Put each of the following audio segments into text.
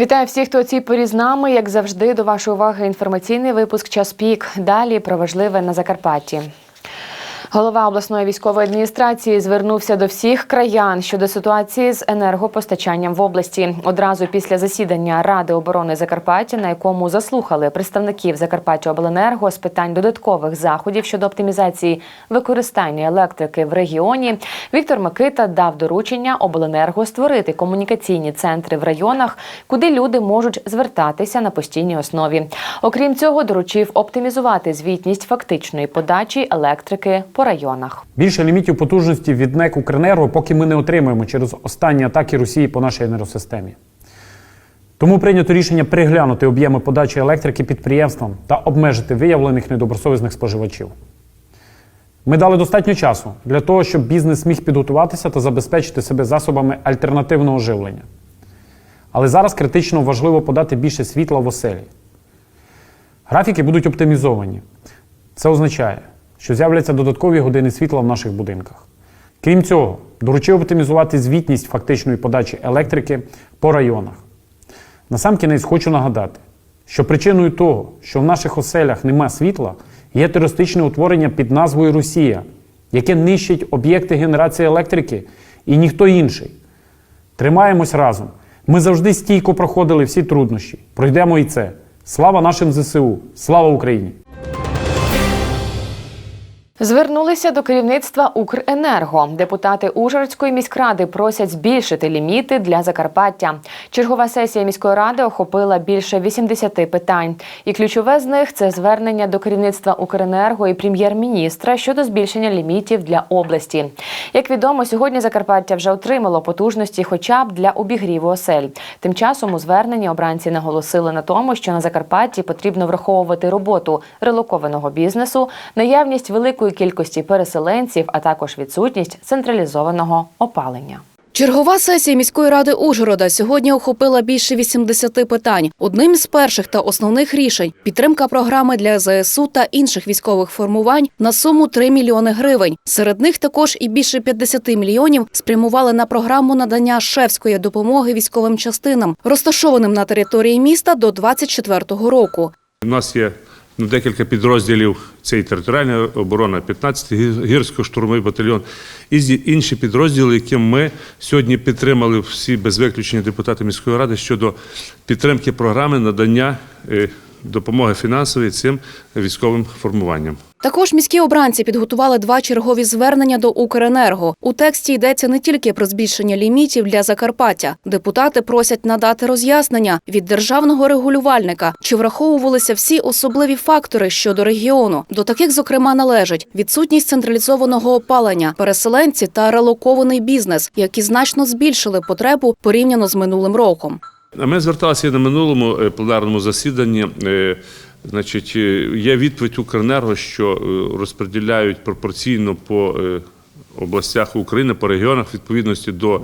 Вітаю всіх, хто ці порі з нами. Як завжди, до вашої уваги інформаційний випуск Час пік. Далі про важливе на Закарпатті. Голова обласної військової адміністрації звернувся до всіх краян щодо ситуації з енергопостачанням в області. Одразу після засідання Ради оборони Закарпаття, на якому заслухали представників Закарпаття Обленерго з питань додаткових заходів щодо оптимізації використання електрики в регіоні, Віктор Микита дав доручення Обленерго створити комунікаційні центри в районах, куди люди можуть звертатися на постійній основі. Окрім цього, доручив оптимізувати звітність фактичної подачі електрики по районах. Більше лімітів потужності від НЕК «Укренерго» поки ми не отримаємо через останні атаки Росії по нашій енергосистемі. Тому прийнято рішення переглянути об'єми подачі електрики підприємствам та обмежити виявлених недобросовісних споживачів. Ми дали достатньо часу для того, щоб бізнес міг підготуватися та забезпечити себе засобами альтернативного живлення. Але зараз критично важливо подати більше світла в оселі. Графіки будуть оптимізовані. Це означає, що з'являться додаткові години світла в наших будинках. Крім цього, доручив оптимізувати звітність фактичної подачі електрики по районах. Насамкінець хочу нагадати, що причиною того, що в наших оселях нема світла, є терористичне утворення під назвою Росія, яке нищить об'єкти генерації електрики і ніхто інший. Тримаємось разом. Ми завжди стійко проходили всі труднощі. Пройдемо і це. Слава нашим ЗСУ! Слава Україні! Звернулися до керівництва Укренерго. Депутати Ужгородської міськради просять збільшити ліміти для Закарпаття. Чергова сесія міської ради охопила більше 80 питань. І ключове з них це звернення до керівництва Укренерго і прем'єр-міністра щодо збільшення лімітів для області. Як відомо, сьогодні Закарпаття вже отримало потужності, хоча б для обігріву осель. Тим часом у зверненні обранці наголосили на тому, що на Закарпатті потрібно враховувати роботу релокованого бізнесу, наявність великої кількості переселенців, а також відсутність централізованого опалення. Чергова сесія міської ради Ужгорода сьогодні охопила більше 80 питань. Одним з перших та основних рішень підтримка програми для ЗСУ та інших військових формувань на суму 3 мільйони гривень. Серед них також і більше 50 мільйонів спрямували на програму надання шефської допомоги військовим частинам, розташованим на території міста до 24-го року. У нас є декілька підрозділів. цієї територіальної оборона, 15-й гірсько-штурмовий батальйон, і інші підрозділи, які ми сьогодні підтримали всі без виключення депутати міської ради щодо підтримки програми надання е, допомоги фінансової цим військовим формуванням. Також міські обранці підготували два чергові звернення до Укренерго. У тексті йдеться не тільки про збільшення лімітів для Закарпаття. Депутати просять надати роз'яснення від державного регулювальника, чи враховувалися всі особливі фактори щодо регіону. До таких, зокрема, належать відсутність централізованого опалення, переселенці та релокований бізнес, які значно збільшили потребу порівняно з минулим роком. Ми зверталися на минулому е, пленарному засіданні. Значить, е, є відповідь Укренерго, що е, розподіляють пропорційно по е, областях України, по регіонах відповідності до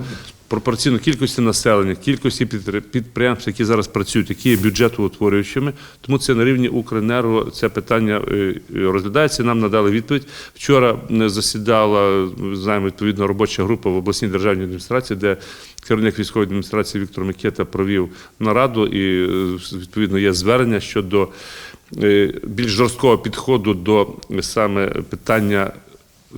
пропорційно кількості населення, кількості підприємств, які зараз працюють, які є бюджетоутворюючими. Тому це на рівні Укренерго це питання розглядається. Нам надали відповідь. Вчора засідала знаємо відповідно робоча група в обласній державній адміністрації, де керівник військової адміністрації Віктор Микета провів нараду і відповідно є звернення щодо більш жорсткого підходу до е, саме питання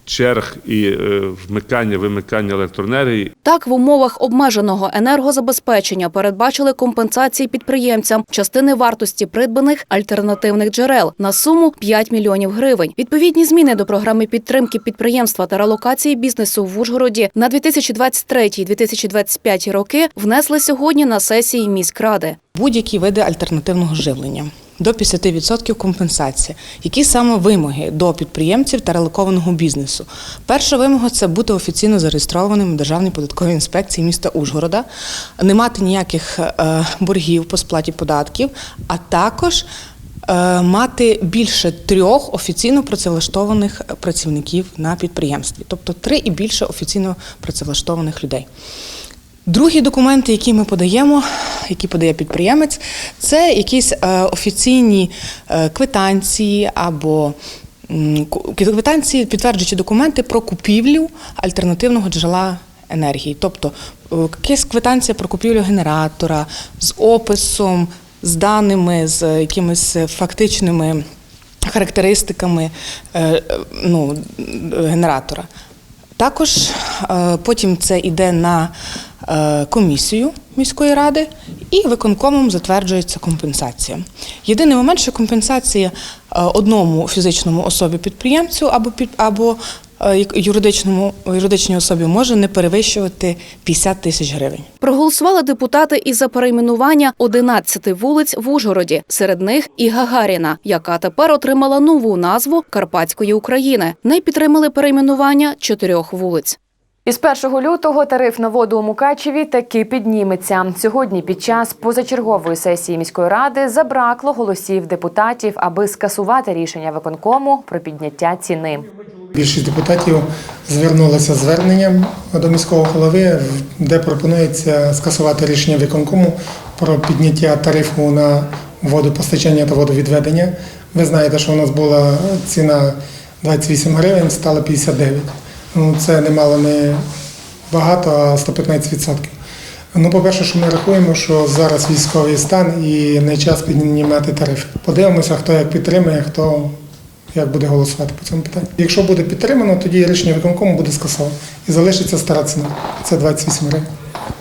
черг і е, вмикання, вимикання електроенергії. Так, в умовах обмеженого енергозабезпечення передбачили компенсації підприємцям частини вартості придбаних альтернативних джерел на суму 5 мільйонів гривень. Відповідні зміни до програми підтримки підприємства та релокації бізнесу в Ужгороді на 2023-2025 роки внесли сьогодні на сесії міськради. будь-які види альтернативного живлення. До 50% компенсація. Які саме вимоги до підприємців та релокованого бізнесу? Перша вимога це бути офіційно зареєстрованим в Державній податковій інспекції міста Ужгорода, не мати ніяких е, боргів по сплаті податків, а також е, мати більше трьох офіційно працевлаштованих працівників на підприємстві, тобто три і більше офіційно працевлаштованих людей. Другі документи, які ми подаємо, які подає підприємець, це якісь е, офіційні е, квитанції або квитанції, підтверджуючи документи про купівлю альтернативного джерела енергії. Тобто е, якась квитанція про купівлю генератора з описом, з даними, з якимись фактичними характеристиками ну, генератора. Також потім це йде на комісію міської ради і виконкомом затверджується компенсація. Єдиний момент, що компенсація е, одному фізичному особі підприємцю або під або е, юридичному юридичній особі може не перевищувати 50 тисяч гривень. Проголосували депутати і за перейменування 11 вулиць в Ужгороді. Серед них і Гагаріна, яка тепер отримала нову назву Карпатської України. Не підтримали перейменування чотирьох вулиць. Із 1 лютого тариф на воду у Мукачеві таки підніметься. Сьогодні під час позачергової сесії міської ради забракло голосів депутатів, аби скасувати рішення виконкому про підняття ціни. Більшість депутатів звернулися зверненням до міського голови, де пропонується скасувати рішення виконкому про підняття тарифу на водопостачання та водовідведення. Ви знаєте, що у нас була ціна 28 гривень, стала 59. Ну, це немало не багато, а 115%. Ну, по-перше, що ми рахуємо, що зараз військовий стан і не час піднімати тарифи. Подивимося, хто як підтримує, хто як буде голосувати по цьому питанню. Якщо буде підтримано, тоді рішення виконкому буде скасовано. І залишиться стара ціна. Це 28 гривень,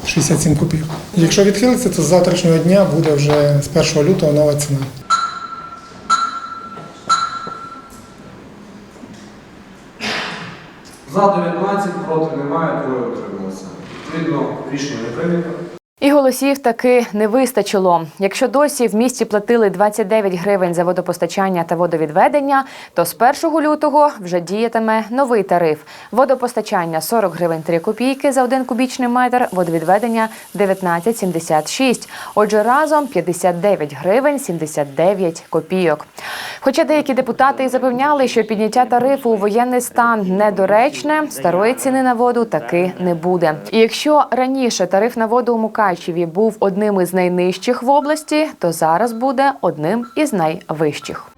67 копійок. Якщо відхилиться, то з завтрашнього дня буде вже з 1 лютого нова ціна. За 19, проти немає, троє отрималося. Відповідно, рішення не прийнято. І голосів таки не вистачило. Якщо досі в місті платили 29 гривень за водопостачання та водовідведення, то з 1 лютого вже діятиме новий тариф. Водопостачання 40 гривень 3 копійки за 1 кубічний метр, водовідведення 19,76. Отже, разом 59 гривень 79 копійок. Хоча деякі депутати і запевняли, що підняття тарифу у воєнний стан недоречне, старої ціни на воду таки не буде. І якщо раніше тариф на воду у Мукачеві був одним із найнижчих в області, то зараз буде одним із найвищих.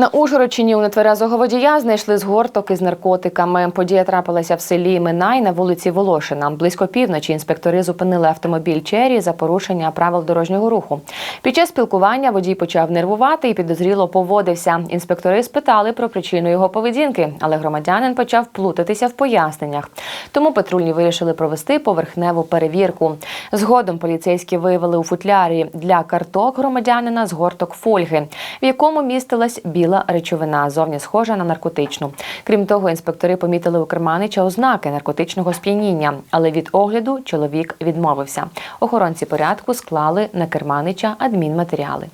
На Ужгородщині у нетверезого водія знайшли згорток із наркотиками. Подія трапилася в селі Минай на вулиці Волошина. Близько півночі інспектори зупинили автомобіль Чері за порушення правил дорожнього руху. Під час спілкування водій почав нервувати і підозріло поводився. Інспектори спитали про причину його поведінки, але громадянин почав плутатися в поясненнях. Тому патрульні вирішили провести поверхневу перевірку. Згодом поліцейські виявили у футлярі для карток громадянина згорток фольги, в якому містилась біла речовина, зовні схожа на наркотичну. Крім того, інспектори помітили у керманича ознаки наркотичного сп'яніння, але від огляду чоловік відмовився. Охоронці порядку склали на керманича адмінматеріали.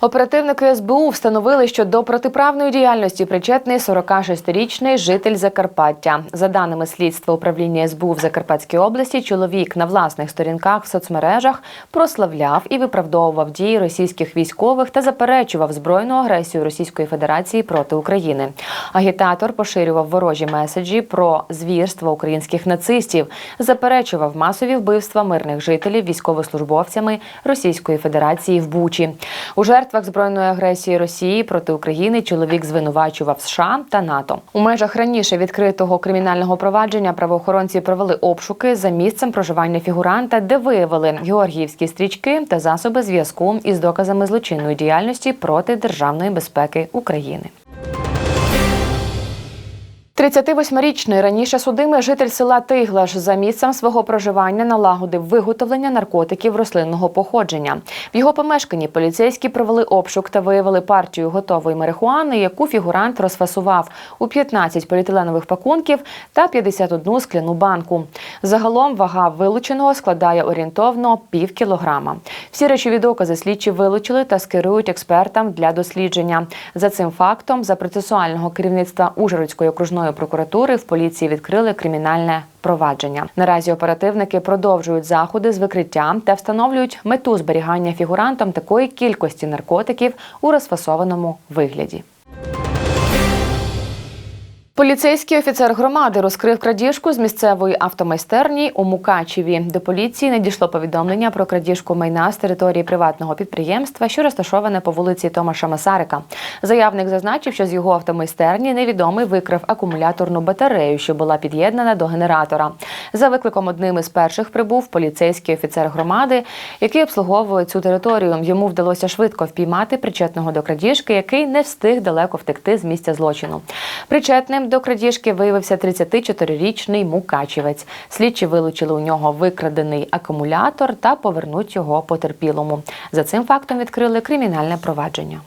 Оперативники СБУ встановили, що до протиправної діяльності причетний 46-річний житель Закарпаття. За даними слідства управління СБУ в Закарпатській області, чоловік на власних сторінках в соцмережах прославляв і виправдовував дії російських військових та заперечував збройну агресію Російської Федерації проти України. Агітатор поширював ворожі меседжі про звірства українських нацистів, заперечував масові вбивства мирних жителів військовослужбовцями Російської Федерації в Бучі. У жертвах збройної агресії Росії проти України чоловік звинувачував США та НАТО. У межах раніше відкритого кримінального провадження правоохоронці провели обшуки за місцем проживання фігуранта, де виявили георгіївські стрічки та засоби зв'язку із доказами злочинної діяльності проти державної безпеки України. 38-річний раніше судимий житель села Тиглаш за місцем свого проживання налагодив виготовлення наркотиків рослинного походження. В його помешканні поліцейські провели обшук та виявили партію готової марихуани, яку фігурант розфасував у 15 поліетиленових пакунків та 51 скляну банку. Загалом вага вилученого складає орієнтовно пів кілограма. Всі речові докази слідчі вилучили та скерують експертам для дослідження. За цим фактом, за процесуального керівництва Ужгородської окружної прокуратури в поліції відкрили кримінальне провадження. Наразі оперативники продовжують заходи з викриття та встановлюють мету зберігання фігурантом такої кількості наркотиків у розфасованому вигляді. Поліцейський офіцер громади розкрив крадіжку з місцевої автомайстерні у Мукачеві. До поліції надійшло повідомлення про крадіжку майна з території приватного підприємства, що розташоване по вулиці Томаша Масарика. Заявник зазначив, що з його автомайстерні невідомий викрав акумуляторну батарею, що була під'єднана до генератора. За викликом одним із перших прибув поліцейський офіцер громади, який обслуговує цю територію. Йому вдалося швидко впіймати причетного до крадіжки, який не встиг далеко втекти з місця злочину. Причетним до крадіжки виявився 34-річний мукачівець. Слідчі вилучили у нього викрадений акумулятор та повернуть його потерпілому. За цим фактом відкрили кримінальне провадження.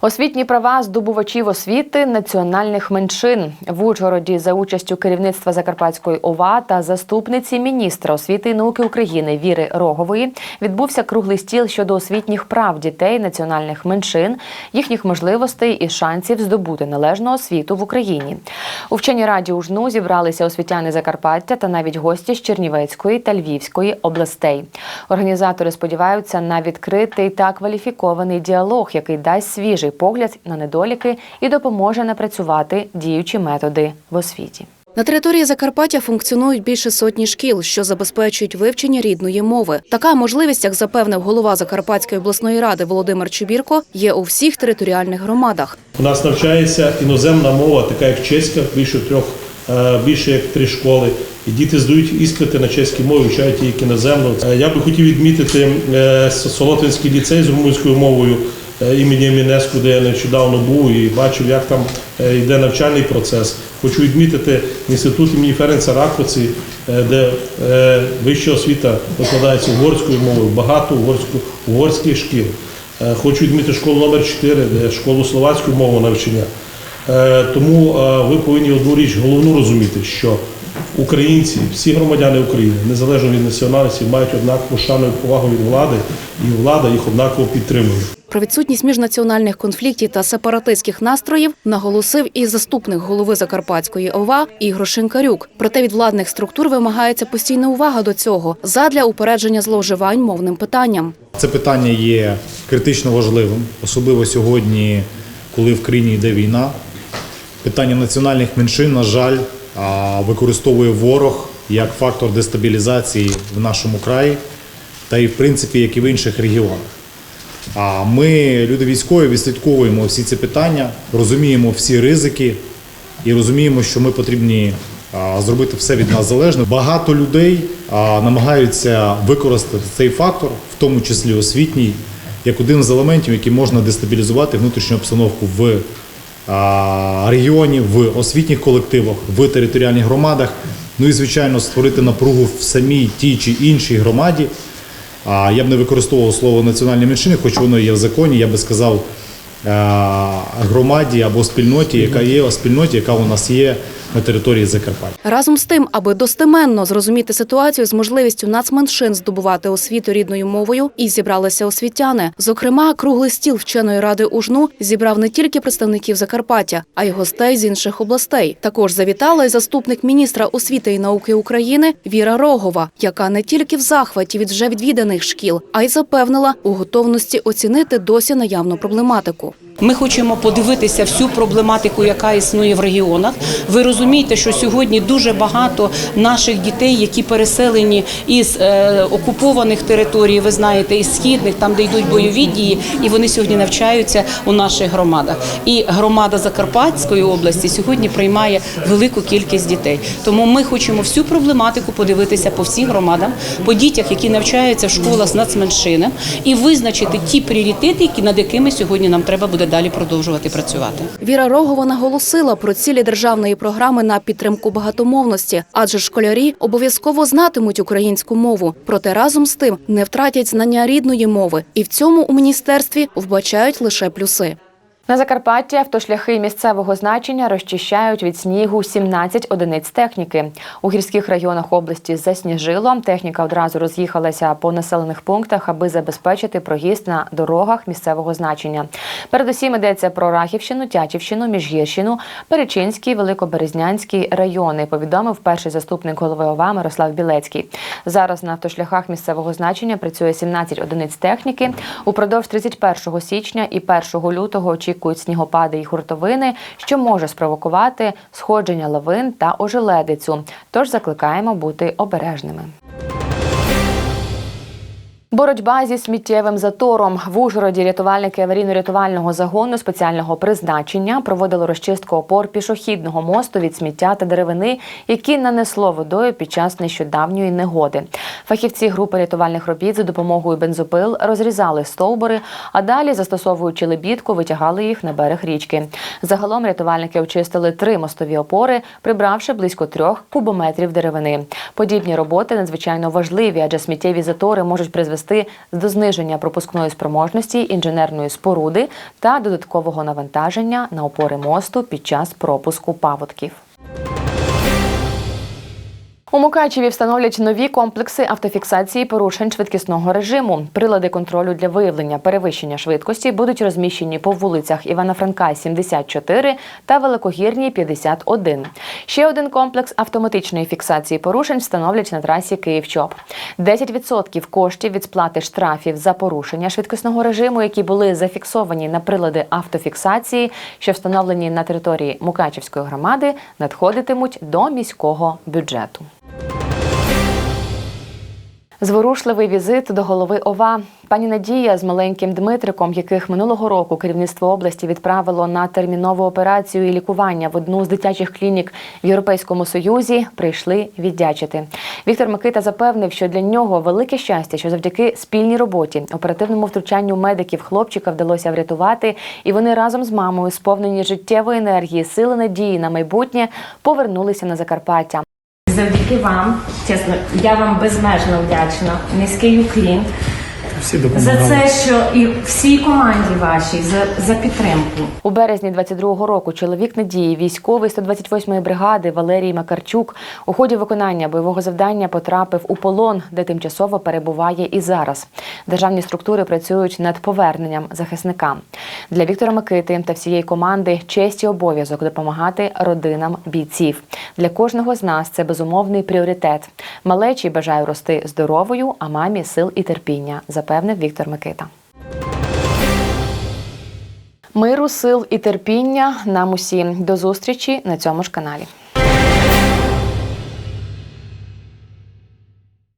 Освітні права здобувачів освіти національних меншин в Ужгороді за участю керівництва Закарпатської ОВА та заступниці міністра освіти і науки України Віри Рогової відбувся круглий стіл щодо освітніх прав дітей національних меншин, їхніх можливостей і шансів здобути належну освіту в Україні. У вченій раді УЖНУ зібралися освітяни Закарпаття та навіть гості з Чернівецької та Львівської областей. Організатори сподіваються на відкритий та кваліфікований діалог, який дасть свіжий погляд на недоліки і допоможе напрацювати діючі методи в освіті. На території Закарпаття функціонують більше сотні шкіл, що забезпечують вивчення рідної мови. Така можливість, як запевнив голова Закарпатської обласної ради Володимир Чубірко, є у всіх територіальних громадах. У нас навчається іноземна мова, така як чеська, більше трьох, е, більше як три школи. І діти здають іспити на чеській мові, вивчають її іноземно. Е, Я би хотів відмітити е, Солотвинський ліцей з румунською мовою імені Мінеску, де я нещодавно був і бачив, як там е, йде навчальний процес. Хочу відмітити інститут імені Ференца Ракоці, е, де е, вища освіта викладається угорською мовою, багато угорсько- угорських шкіл. Е, Хочу відмітити школу номер 4, де школу словацької мови навчання. Е, Тому е, ви повинні одну річ головну розуміти, що українці, всі громадяни України, незалежно від національності, мають однакову шану і повагу від влади, і влада їх однаково підтримує. Про відсутність міжнаціональних конфліктів та сепаратистських настроїв наголосив і заступник голови Закарпатської ОВА Ігор Шинкарюк. Проте від владних структур вимагається постійна увага до цього задля упередження зловживань мовним питанням. Це питання є критично важливим, особливо сьогодні, коли в країні йде війна. Питання національних меншин, на жаль, використовує ворог як фактор дестабілізації в нашому краї та і в принципі, як і в інших регіонах. А ми, люди військові, відслідковуємо всі ці питання, розуміємо всі ризики і розуміємо, що ми потрібні зробити все від нас залежне. Багато людей намагаються використати цей фактор, в тому числі освітній, як один з елементів, який можна дестабілізувати внутрішню обстановку в регіоні, в освітніх колективах, в територіальних громадах. Ну і звичайно створити напругу в самій тій чи іншій громаді. А я б не використовував слово національні меншини, хоч воно є в законі, я би сказав е, громаді або спільноті, яка є спільноті, яка у нас є на території Закарпаття. Разом з тим, аби достеменно зрозуміти ситуацію з можливістю нацменшин здобувати освіту рідною мовою, і зібралися освітяни. Зокрема, круглий стіл вченої ради УЖНУ зібрав не тільки представників Закарпаття, а й гостей з інших областей. Також завітала й заступник міністра освіти і науки України Віра Рогова, яка не тільки в захваті від вже відвіданих шкіл, а й запевнила у готовності оцінити досі наявну проблематику. Ми хочемо подивитися всю проблематику, яка існує в регіонах. Ви розумієте, що сьогодні дуже багато наших дітей, які переселені із е, окупованих територій, ви знаєте, із східних, там де йдуть бойові дії, і вони сьогодні навчаються у наших громадах. І громада Закарпатської області сьогодні приймає велику кількість дітей. Тому ми хочемо всю проблематику подивитися по всіх громадам, по дітях, які навчаються в школах з нацменшинами, і визначити ті пріоритети, над якими сьогодні нам треба буде далі продовжувати працювати. Віра Рогова наголосила про цілі державної програми на підтримку багатомовності, адже школярі обов'язково знатимуть українську мову, проте разом з тим не втратять знання рідної мови, і в цьому у міністерстві вбачають лише плюси. На Закарпатті автошляхи місцевого значення розчищають від снігу 17 одиниць техніки. У гірських районах області засніжило. Техніка одразу роз'їхалася по населених пунктах, аби забезпечити проїзд на дорогах місцевого значення. Передусім йдеться про Рахівщину, Тячівщину, Міжгірщину, Перечинський, Великоберезнянський райони. Повідомив перший заступник голови ОВА Мирослав Білецький. Зараз на автошляхах місцевого значення працює 17 одиниць техніки. Упродовж 31 січня і 1 лютого очікується очікують снігопади і хуртовини, що може спровокувати сходження лавин та ожеледицю. Тож закликаємо бути обережними. Боротьба зі сміттєвим затором в Ужгороді рятувальники аварійно-рятувального загону спеціального призначення проводили розчистку опор пішохідного мосту від сміття та деревини, які нанесло водою під час нещодавньої негоди. Фахівці групи рятувальних робіт за допомогою бензопил розрізали стовбури, а далі, застосовуючи лебідку, витягали їх на берег річки. Загалом рятувальники очистили три мостові опори, прибравши близько трьох кубометрів деревини. Подібні роботи надзвичайно важливі, адже сміттєві затори можуть призвести до зниження пропускної спроможності інженерної споруди та додаткового навантаження на опори мосту під час пропуску паводків. У Мукачеві встановлять нові комплекси автофіксації порушень швидкісного режиму. Прилади контролю для виявлення перевищення швидкості будуть розміщені по вулицях Івана Франка, 74 та Великогірній, 51. Ще один комплекс автоматичної фіксації порушень встановлять на трасі Київ-Чоп. 10% коштів від сплати штрафів за порушення швидкісного режиму, які були зафіксовані на прилади автофіксації, що встановлені на території Мукачевської громади, надходитимуть до міського бюджету. Зворушливий візит до голови ОВА. Пані Надія з маленьким Дмитриком, яких минулого року керівництво області відправило на термінову операцію і лікування в одну з дитячих клінік в Європейському Союзі, прийшли віддячити. Віктор Микита запевнив, що для нього велике щастя, що завдяки спільній роботі, оперативному втручанню медиків хлопчика вдалося врятувати, і вони разом з мамою, сповнені життєвої енергії, сили надії на майбутнє, повернулися на Закарпаття. Завдяки вам, чесно, я вам безмежно вдячна. Низький уклін Всі за це, що і всій команді вашій за, за підтримку. У березні 22-го року чоловік Надії, військовий 128-ї бригади Валерій Макарчук, у ході виконання бойового завдання потрапив у полон, де тимчасово перебуває і зараз. Державні структури працюють над поверненням захисника. Для Віктора Микити та всієї команди честь і обов'язок допомагати родинам бійців. Для кожного з нас це безумовний пріоритет. Малечі бажаю рости здоровою, а мамі сил і терпіння, запевнив Віктор Микита. Миру, сил і терпіння нам усім. До зустрічі на цьому ж каналі.